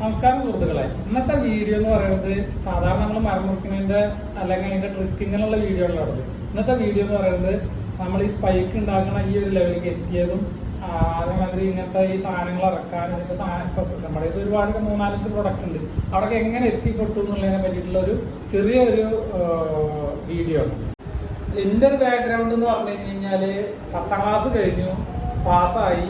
നമസ്കാരം സുഹൃത്തുക്കളെ. ഇന്നത്തെ വീഡിയോ എന്ന് പറയുന്നത് സാധാരണ നമ്മൾ മരം അല്ലെങ്കിൽ അതിന്റെ ട്രിക്കിങ്ങിനുള്ള വീഡിയോ ഉള്ളത് ഇന്നത്തെ വീഡിയോ എന്ന് പറയുന്നത് നമ്മൾ ഈ സ്പൈക്ക് ഉണ്ടാക്കുന്ന ഈ ഒരു ലെവലിലേക്ക് എത്തിയതും അതേമാതിരി ഇങ്ങനത്തെ ഈ സാധനങ്ങൾ ഇറക്കാനും ഇതിന്റെ സാധനം നമ്മുടെ ഇത് ഒരുപാട് മൂന്നാലഞ്ച് പ്രൊഡക്റ്റ് ഉണ്ട്. അവിടെ എങ്ങനെ എത്തിപ്പെട്ടു എന്നുള്ളതിനെ പറ്റിയിട്ടുള്ള ഒരു ചെറിയൊരു വീഡിയോ ആണ്. എന്റെ ഒരു ബാക്ക്ഗ്രൗണ്ട് എന്ന് പറഞ്ഞു കഴിഞ്ഞാൽ പത്താം ക്ലാസ് കഴിഞ്ഞു പാസ്സായി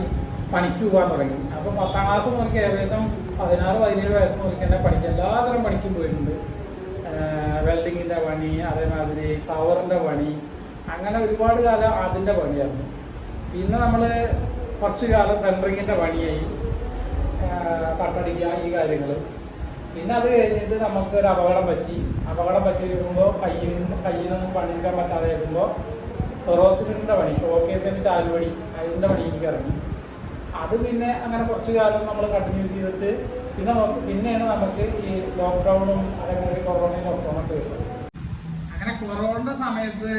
പണിക്ക് പോകാൻ തുടങ്ങി. അപ്പോൾ പത്താം ക്ലാസ് നോക്കി ഏകദേശം പതിനാറ് പതിനേഴ് വയസ്സ് മുതൽക്ക് തന്നെ പണിക്ക് എല്ലാതരം പണിക്കും പോയിട്ടുണ്ട്. വെൽഡിങ്ങിന്റെ പണി അതേമാതിരി ടവറിന്റെ പണി അങ്ങനെ ഒരുപാട് കാലം അതിന്റെ പണിയായിരുന്നു. പിന്നെ നമ്മൾ കുറച്ച് കാലം സെൻട്രിങ്ങിന്റെ പണിയായി. തട്ടടിക്കുക ഈ കാര്യങ്ങൾ പിന്നെ അത് കഴിഞ്ഞിട്ട് നമുക്ക് ഒരു അപകടം പറ്റി. അപകടം പറ്റി വരുമ്പോൾ കയ്യിൽ കയ്യിലൊന്നും പണിയെടുക്കാൻ പറ്റാതെ വരുമ്പോൾ ഫെറോസിലിന്റെ പണി ഷോക്കേസിന്റെ ചാലുപടി അതിന്റെ പണിയിലേക്ക് ഇറങ്ങി. അത് പിന്നെ അങ്ങനെ കുറച്ച് കാലം നമ്മൾ കണ്ടിന്യൂ ചെയ്തിട്ട് പിന്നെ നമുക്ക് പിന്നെയാണ് നമുക്ക് ഈ ലോക്ക്ഡൗണും അതേമാതിരി കൊറോണയും ലോക്ക്ഡൗണൊക്കെ വരുന്നത് അങ്ങനെ കൊറോണ സമയത്ത്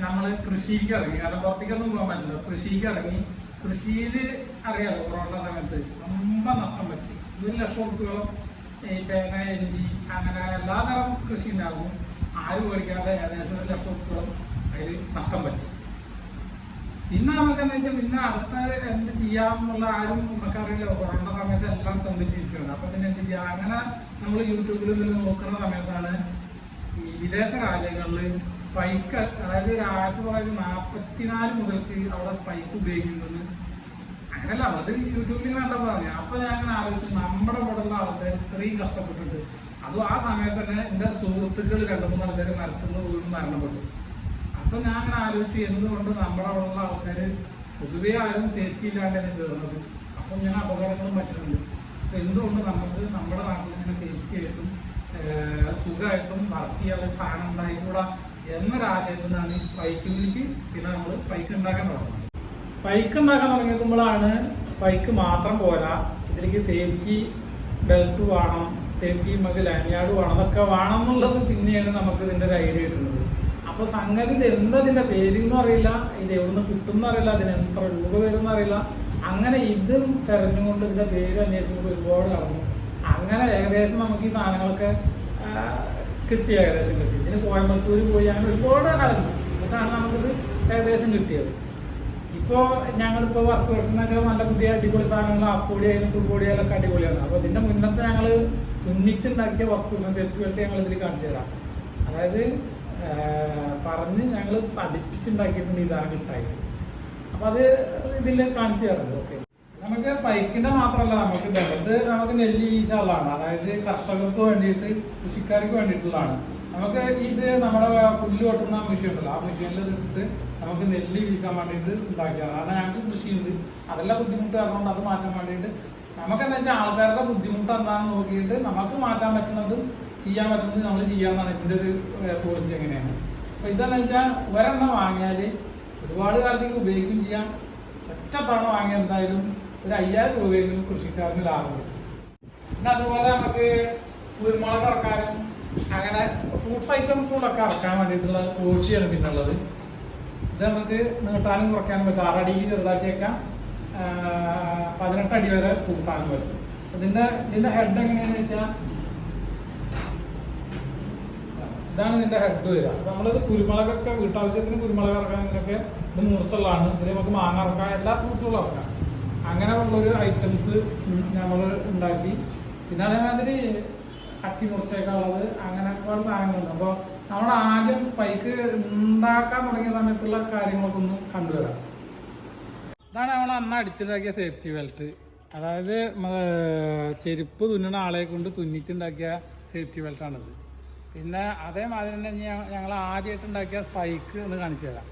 നമ്മൾ കൃഷിക്ക് ഇറങ്ങി കാരണം പുറത്തേക്കൊന്നും പോകാൻ പറ്റില്ല കൃഷിക്ക് ഇറങ്ങി കൃഷിയിൽ അറിയാലോ കൊറോണ സമയത്ത് ரொம்ப നഷ്ടം പറ്റി ഒരു ലക്ഷം റുപ്യോളം ഈ ചേന ഇഞ്ചി അങ്ങനെ എല്ലാതരം കൃഷി ഉണ്ടാകും ആരും മേടിക്കാതെ ഏകദേശം ഒരു ലക്ഷം റുപ്യോളം അതിൽ നഷ്ടം പറ്റി പിന്നെ നമുക്ക് എന്താ വെച്ചാൽ പിന്നെ അടുത്ത എന്ത് ചെയ്യാം എന്നുള്ള ആരും നമുക്കറിയില്ല. കൊറോണ സമയത്ത് എല്ലാം സ്തംഭിച്ചിരിക്കുകയാണ് അപ്പൊ പിന്നെ എന്ത് ചെയ്യാം? അങ്ങനെ നമ്മൾ യൂട്യൂബിൽ നിന്ന് നോക്കുന്ന സമയത്താണ് ഈ വിദേശ രാജ്യങ്ങളിൽ സ്പൈക്ക് അതായത് ആയിരത്തി തൊള്ളായിരത്തി നാൽപ്പത്തിനാല് മുതൽക്ക് അവിടെ സ്പൈക്ക് ഉപയോഗിക്കുന്നത് അങ്ങനല്ല അത് യൂട്യൂബിൽ കണ്ടപ്പോൾ പറഞ്ഞു അപ്പൊ ഞാൻ അങ്ങനെ ആലോചിച്ചു നമ്മുടെ ഇവിടെയുള്ള ആൾക്കാർ ഇത്രയും കഷ്ടപ്പെട്ടിട്ട്. അതും ആ സമയത്ത് തന്നെ എന്റെ സുഹൃത്തുക്കൾ രണ്ടു മൂന്ന് ആൾക്കാർ മരത്തുനിന്ന് വീണ്ടും മരണപ്പെട്ടു. അപ്പൊ ഞാൻ അങ്ങനെ ആലോചിച്ചു എന്തുകൊണ്ട് നമ്മുടെ അവിടെയുള്ള ആൾക്കാര് പൊതുവെ ആരും സേഫ്റ്റി ഇല്ലാണ്ടാണ് കയറുന്നത് അപ്പൊ ഞാൻ അപകടങ്ങളും പറ്റുന്നുണ്ട്. അപ്പൊ എന്തുകൊണ്ട് നമുക്ക് നമ്മുടെ നാട്ടിൽ ഇങ്ങനെ സേഫ്റ്റി ആയിട്ടും സുഖമായിട്ടും വർക്ക് ചെയ്യാനുള്ള സാധനം ഉണ്ടായിക്കൂടാ എന്നൊരാശയത്തിൽ നിന്നാണ് ഈ സ്പൈക്കിലേക്ക് പിന്നെ നമ്മൾ സ്പൈക്ക് ഉണ്ടാക്കാൻ തുടങ്ങുന്നത്. സ്പൈക്ക് ഉണ്ടാക്കാൻ തുടങ്ങിയപ്പോഴാണ് സ്പൈക്ക് മാത്രം പോരാ. ഇതിലേക്ക് സേഫ്റ്റി ബെൽറ്റ് വേണം സേഫ്റ്റി നമുക്ക് ലാൻഡ് വേണം അതൊക്കെ വേണം എന്നുള്ളത് പിന്നെയാണ് നമുക്ക് ഇതിന്റെ ഒരു ഐഡിയ കിട്ടുന്നത്. അപ്പൊ സംഗതി ഇത് എന്താ ഇതിന്റെ പേരെന്നും അറിയില്ല ഇത് എവിടുന്ന് കിട്ടുന്ന അറിയില്ല അതിന് എത്ര രൂപ വരുമെന്ന് അറിയില്ല. അങ്ങനെ ഇതും തെരഞ്ഞുകൊണ്ട് ഇതിന്റെ പേര് അന്വേഷിക്കുമ്പോൾ ഒരുപാട് കടന്നു അങ്ങനെ ഏകദേശം നമുക്ക് ഈ സാധനങ്ങളൊക്കെ കിട്ടി ഏകദേശം കിട്ടി. ഇതിന് കോയമ്പത്തൂർ പോയി അങ്ങനെ ഒരുപാട് കടന്നു എന്നിട്ടാണ് നമുക്കിത് ഏകദേശം കിട്ടിയത്. ഇപ്പോ ഞങ്ങളിപ്പോ വർക്ക് വർഷത്തിനൊക്കെ നല്ല പുതിയ അടിപൊളി സാധനങ്ങൾ ഹാഫ് ബോഡി ആയാലും ഫുൾ ബോഡി ആയാലും ഒക്കെ അടിപൊളിയാണ്. അപ്പൊ ഇതിന്റെ മുന്നത്തെ ഞങ്ങൾ തുന്നിച്ചുണ്ടാക്കിയ വർക്ക് സെറ്റ് വേണ്ടി ഞങ്ങൾ ഇതിൽ കാണിച്ചു തരാം. അതായത് പറഞ്ഞ് ഞങ്ങൾ പഠിപ്പിച്ചുണ്ടാക്കിയിട്ടുണ്ട് ഈ സാധനം കിട്ടായിട്ട്. അപ്പൊ അത് ഇതിൽ കാണിച്ചു തരുന്നത് ഓക്കെ. നമുക്ക് സ്പൈക്കിന്റെ മാത്രമല്ല നമുക്ക് ഇത് നമുക്ക് നെല്ല് ഈശാളാണ് അതായത് കർഷകർക്ക് വേണ്ടിയിട്ട് കൃഷിക്കാർക്ക് വേണ്ടിയിട്ടുള്ളതാണ്. നമുക്ക് ഇത് നമ്മുടെ പുല്ല് കൊട്ടുന്ന മെഷീൻ ഉണ്ടല്ലോ ആ മെഷീനിൽ ഇട്ടിട്ട് നമുക്ക് നെല്ല് വീശാൻ വേണ്ടിയിട്ട് ഉണ്ടാക്കിയതാണ്. കാരണം ഞങ്ങൾക്ക് കൃഷിയുണ്ട്. അതെല്ലാം ബുദ്ധിമുട്ട് കാരണം അത് മാറ്റാൻ വേണ്ടിയിട്ട് നമുക്ക് എന്താ വെച്ചാൽ ആൾക്കാരുടെ ബുദ്ധിമുട്ട് എന്താണെന്ന് നോക്കിയിട്ട് നമുക്ക് മാറ്റാൻ പറ്റുന്നതും ചെയ്യാൻ പറ്റുന്നത് നമ്മൾ ചെയ്യാമെന്നാണ് ഇതിന്റെ ഒരു പോളിസി എങ്ങനെയാണ്? അപ്പൊ ഇതെന്ന് വെച്ചാൽ ഒരെണ്ണം വാങ്ങിയാൽ ഒരുപാട് കാലത്തേക്ക് ഉപയോഗിക്കുകയും ചെയ്യാം. ഒറ്റ തവണ വാങ്ങിയ എന്തായാലും ഒരു അയ്യായിരം രൂപയെങ്കിലും കൃഷിക്കാരന് ലാഭം പിന്നെ അതുപോലെ നമുക്ക് കുരുമുളക് ഇറക്കാനും അങ്ങനെ ഫ്രൂട്ട്സ് ഐറ്റംസുകളൊക്കെ ഇറക്കാൻ വേണ്ടിയിട്ടുള്ള കോഴിയാണ് പിന്നുള്ളത്. ഇത് നമുക്ക് നീട്ടാനും കുറയ്ക്കാനും പറ്റും. ആറടിക്ക് ചെറുതാക്കിയേക്കാം. പതിനെട്ട് അടി വരെ കൂട്ടാൻ പറ്റും. ഇതിന്റെ ഇതിന്റെ ഹെഡ് എങ്ങനെയാന്ന് വെച്ചാൽ ഇതാണ് ഇതിന്റെ ഹെഡ് വരിക. നമ്മളിത് കുരുമുളകൊക്കെ വീട്ടാവശ്യത്തിന് കുരുമുളക് ഇറക്കാൻ ഇതിനൊക്കെ ഇത് മുറിച്ചുള്ളതാണ് ഇതിൽ നമുക്ക് മാങ്ങ ഇറക്കാം എല്ലാ ഫ്രൂട്ട്സുകളും ഇറക്കാം. അങ്ങനെ ഉള്ളൊരു ഐറ്റംസ് നമ്മൾ ഉണ്ടാക്കി. പിന്നെ അതേമാതിരി അക്കി മുറിച്ചേക്കാളത് അങ്ങനെ ഒരുപാട് സാധനങ്ങളുണ്ട്. അപ്പോൾ നമ്മൾ ആദ്യം സ്പൈക്ക് ഉണ്ടാക്കാൻ തുടങ്ങിയ സമയത്തുള്ള കാര്യങ്ങളൊക്കെ ഒന്ന് കണ്ടുവരാം. ഇതാണ് നമ്മൾ അന്ന് അടിച്ചുണ്ടാക്കിയ സേഫ്റ്റി ബെൽറ്റ് അതായത് ചെരുപ്പ് തുന്നണ ആളെ കൊണ്ട് തുന്നിച്ചുണ്ടാക്കിയ സേഫ്റ്റി ബെൽറ്റാണിത് പിന്നെ അതേമാതിരി തന്നെ ഞങ്ങൾ ആദ്യമായിട്ട് ഉണ്ടാക്കിയ സ്പൈക്ക് ഒന്ന് കാണിച്ചു തരാം.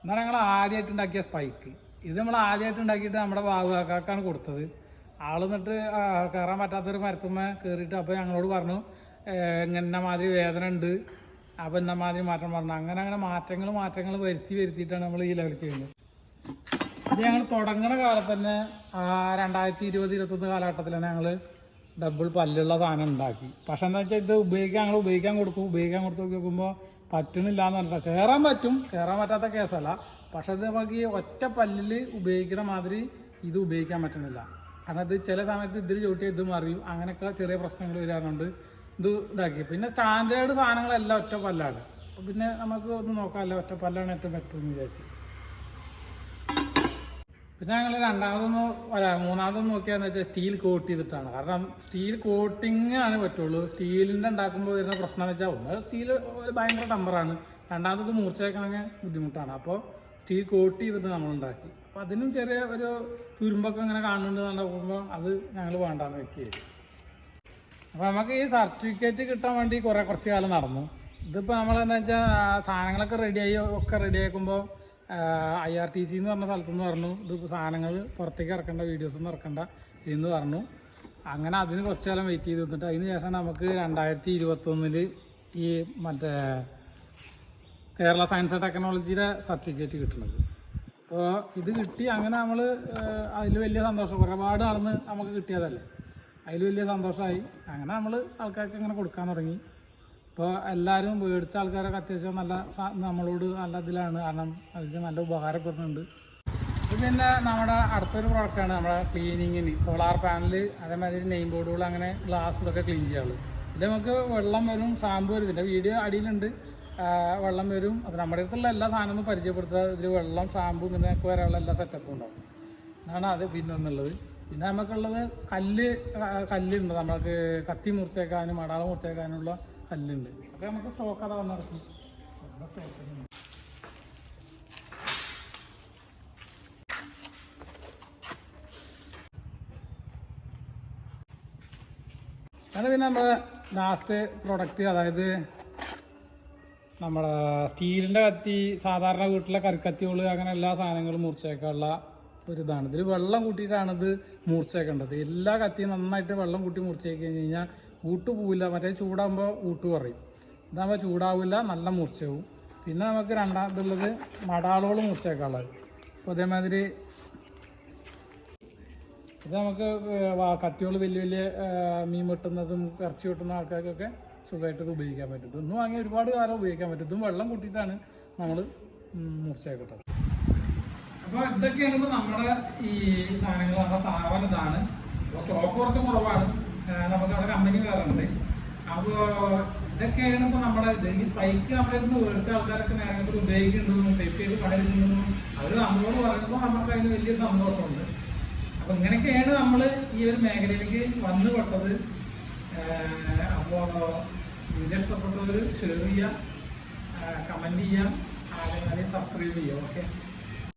എന്നാണ് ഞങ്ങൾ ആദ്യമായിട്ട് ഉണ്ടാക്കിയ സ്പൈക്ക് ഇത് നമ്മൾ ആദ്യമായിട്ട് ഉണ്ടാക്കിയിട്ട് നമ്മുടെ ബാബുക്കാക്കാണ് കൊടുത്തത്. ആൾ എന്നിട്ട് കയറാൻ പറ്റാത്തൊരു മരത്തുമ്മ കയറിയിട്ട് അപ്പോൾ ഞങ്ങളോട് പറഞ്ഞു "ഏഹ്, ഇങ്ങനെ മാതിരി വേദന ഉണ്ട്. അപ്പോൾ എന്ന മാതിരി മാറ്റം പറഞ്ഞു അങ്ങനെ അങ്ങനെ മാറ്റങ്ങൾ മാറ്റങ്ങൾ വരുത്തി വരുത്തിയിട്ടാണ് നമ്മൾ ഈ ലെവലിലേക്ക് കഴിഞ്ഞത് ഇത് ഞങ്ങൾ തുടങ്ങുന്ന കാലത്ത് തന്നെ രണ്ടായിരത്തി ഇരുപത് ഇരുപത്തൊന്ന് കാലഘട്ടത്തിലാണ് ഞങ്ങൾ ഡബിൾ പല്ലുള്ള സാധനം ഉണ്ടാക്കി. പക്ഷെ എന്താ വെച്ചാൽ ഇത് ഉപയോഗിക്കാൻ ഞങ്ങൾ ഉപയോഗിക്കാൻ കൊടുക്കും. ഉപയോഗിക്കാൻ കൊടുത്ത് നോക്കുമ്പോൾ പറ്റുന്നില്ല എന്ന് പറഞ്ഞാൽ കയറാൻ പറ്റും. കയറാൻ പറ്റാത്ത കേസല്ല. പക്ഷെ ഇത് നമുക്ക് ഈ ഒറ്റ പല്ലിൽ ഉപയോഗിക്കുന്ന മാതിരി ഇത് ഉപയോഗിക്കാൻ പറ്റുന്നില്ല കാരണം ഇത് ചില സമയത്ത് ഇതിൽ ചവിട്ടി ഇത് മറിയും. അങ്ങനെയൊക്കെ ചെറിയ പ്രശ്നങ്ങൾ വരാറുണ്ട്. ഇത് ഇതാക്കി. പിന്നെ സ്റ്റാൻഡേർഡ് സാധനങ്ങളെല്ലാം ഒറ്റ പല്ലാണ്. അപ്പം പിന്നെ നമുക്ക് ഒന്ന് നോക്കാമല്ലോ ഒറ്റ പല്ലാണ് ഏറ്റവും ബെറ്റർ എന്ന് വിചാരിച്ചു. പിന്നെ ഞങ്ങൾ രണ്ടാമതൊന്ന് അല്ല മൂന്നാമതൊന്ന് നോക്കിയാന്ന് വെച്ചാൽ സ്റ്റീൽ കോട്ട് ചെയ്തിട്ടാണ്. കാരണം സ്റ്റീൽ കോട്ടിങ് ആണ് പറ്റുള്ളൂ. സ്റ്റീലിന്റെ ഉണ്ടാക്കുമ്പോൾ വരുന്ന പ്രശ്നം എന്ന് വെച്ചാൽ ഒന്ന് സ്റ്റീൽ ഭയങ്കര ടമ്പറാണ് രണ്ടാമത്തത് മൂർച്ചയാക്കണമെങ്കിൽ ബുദ്ധിമുട്ടാണ്. അപ്പോൾ സ്റ്റീൽ കോട്ട് ചെയ്തിട്ട് നമ്മൾ ഉണ്ടാക്കി. അപ്പോൾ അതിനും ചെറിയ ഒരു തുരുമ്പൊക്കെ ഇങ്ങനെ കാണുന്നുണ്ട് നോക്കുമ്പോൾ അത് ഞങ്ങൾ വേണ്ടാന്ന് വെക്കുകയായിരുന്നു. അപ്പോൾ നമുക്ക് ഈ സർട്ടിഫിക്കറ്റ് കിട്ടാൻ വേണ്ടി കുറേ കുറച്ച് കാലം നടന്നു. ഇതിപ്പോൾ നമ്മളെന്താ വെച്ചാൽ സാധനങ്ങളൊക്കെ റെഡിയായി ഒക്കെ റെഡിയാക്കുമ്പോൾ ഐ ആർ ടി സി എന്ന് പറഞ്ഞ സ്ഥലത്തുനിന്ന് പറഞ്ഞു. ഇത് സാധനങ്ങൾ പുറത്തേക്ക് ഇറക്കേണ്ട വീഡിയോസ് ഒന്നും ഇറക്കണ്ട എന്ന് പറഞ്ഞു. അങ്ങനെ അതിന് കുറച്ച് കാലം വെയിറ്റ് ചെയ്ത് നിന്നിട്ട് അതിന് ശേഷം നമുക്ക് രണ്ടായിരത്തി ഇരുപത്തൊന്നിൽ ഈ മറ്റേ കേരള സയൻസ് ആൻഡ് ടെക്നോളജിയുടെ സർട്ടിഫിക്കറ്റ് കിട്ടുന്നത്. അപ്പോൾ ഇത് കിട്ടി അങ്ങനെ നമ്മൾ അതിൽ വലിയ സന്തോഷം. ഒരുപാട് നടന്ന് നമുക്ക് കിട്ടിയതല്ലേ? അതിൽ വലിയ സന്തോഷമായി. അങ്ങനെ നമ്മൾ ആൾക്കാർക്ക് ഇങ്ങനെ കൊടുക്കാൻ തുടങ്ങി. ഇപ്പോൾ എല്ലാവരും മേടിച്ച ആൾക്കാരൊക്കെ അത്യാവശ്യം നല്ല നമ്മളോട് നല്ല ഇതിലാണ്. കാരണം അവർക്ക് നല്ല ഉപകാരപ്പെടുന്നുണ്ട് പിന്നെ നമ്മുടെ അടുത്തൊരു പ്രോഡക്റ്റാണ് നമ്മുടെ ക്ലീനിങ്ങിന് സോളാർ പാനൽ അതേമാതിരി നെയിം ബോർഡുകൾ അങ്ങനെ ഗ്ലാസ് ഇതൊക്കെ ക്ലീൻ ചെയ്യാറുള്ളൂ ഇത് നമുക്ക് വെള്ളം വരും ഷാമ്പു വരും. ഇതിന്റെ വീഡിയോ അടിയിലുണ്ട്. വെള്ളം വരും. അപ്പോൾ നമ്മുടെ അടുത്തുള്ള എല്ലാ സാധനവും പരിചയപ്പെടുത്തുക. ഇതിൽ വെള്ളം ഷാമ്പു ഇങ്ങനെയൊക്കെ വരെയുള്ള എല്ലാ സെറ്റപ്പും ഉണ്ടാവും. അതാണ് അത് പിന്നെ ഒന്നുള്ളത് പിന്നെ നമുക്കുള്ളത് കല്ല് കല്ലുണ്ട്. നമുക്ക് കത്തി മുറിച്ചേക്കാനും അടാള മുറിച്ചേക്കാനുള്ള കല്ലുണ്ട്. അതൊക്കെ നമുക്ക് സ്റ്റോക്ക് അതാ വന്നിറക്കി അങ്ങനെ പിന്നെ നമ്മുടെ ലാസ്റ്റ് പ്രൊഡക്റ്റ് അതായത് നമ്മുടെ സ്റ്റീലിന്റെ കത്തി സാധാരണ വീട്ടിലെ കറിക്കത്തികൾ അങ്ങനെ എല്ലാ സാധനങ്ങളും മുറിച്ചേക്കാനുള്ള ഒരു ഇതാണ് ഇതിൽ വെള്ളം കൂട്ടിയിട്ടാണ് ഇത് മുറിച്ചേക്കേണ്ടത് എല്ലാ കത്തിയും നന്നായിട്ട് വെള്ളം കൂട്ടി മുറിച്ചേക്ക് കഴിഞ്ഞ് കഴിഞ്ഞാൽ ഊട്ട് പോവില്ല. മറ്റേ ചൂടാകുമ്പോൾ ഊട്ട് കുറയും. ഇതാകുമ്പോൾ ചൂടാവില്ല നല്ല മുറിച്ചാവും പിന്നെ നമുക്ക് രണ്ടാമതുള്ളത് മടാളുകൾ മുറിച്ചേക്കാനുള്ളത് അപ്പോൾ അതേമാതിരി ഇത് നമുക്ക് കത്തികൾ വലിയ വലിയ മീൻ വെട്ടുന്നതും ഇറച്ചി വെട്ടുന്ന ആൾക്കാർക്കൊക്കെ സുഖമായിട്ട് ഇത് ഉപയോഗിക്കാൻ പറ്റും. ഇതൊന്നും വാങ്ങി ഒരുപാട് കാലം ഉപയോഗിക്കാൻ പറ്റും. ഇതും വെള്ളം കൂട്ടിയിട്ടാണ് നമ്മൾ മുറിച്ചേക്കട്ടത് അപ്പോൾ ഇതൊക്കെയാണ് ഇപ്പോൾ നമ്മുടെ ഈ സാധനങ്ങൾ നമ്മുടെ സ്ഥാപനം ഇതാണ്. അപ്പോൾ സ്റ്റോക്ക് കുറച്ച് കുറവാണ്. നമുക്ക് അവിടെ കമ്പനി വേറെ ഉണ്ട് ഇതൊക്കെയാണ് ഇപ്പോൾ നമ്മുടെ ഇത്. ഈ സ്പൈക്ക് നമ്മുടെ ഇന്ന് മേടിച്ച ആൾക്കാരൊക്കെ നേരത്തെ ഉപയോഗിക്കുന്നുണ്ടെന്നും സെറ്റ് ചെയ്ത് പണിയെടുക്കുന്നുണ്ടെന്നും അവർ നമ്മളോട് പറയുമ്പോൾ നമുക്ക് അതിന് വലിയ സന്തോഷമുണ്ട്. അപ്പൊ ഇങ്ങനെയൊക്കെയാണ് നമ്മൾ ഈ ഒരു മേഖലയിലേക്ക് വന്നു പെട്ടത് അപ്പോൾ വീഡിയോ ഇഷ്ടപ്പെട്ടവർ ഷെയർ ചെയ്യുക കമന്റ് ചെയ്യാം. അതേമാതിരി സബ്സ്ക്രൈബ് ചെയ്യുക ഓക്കെ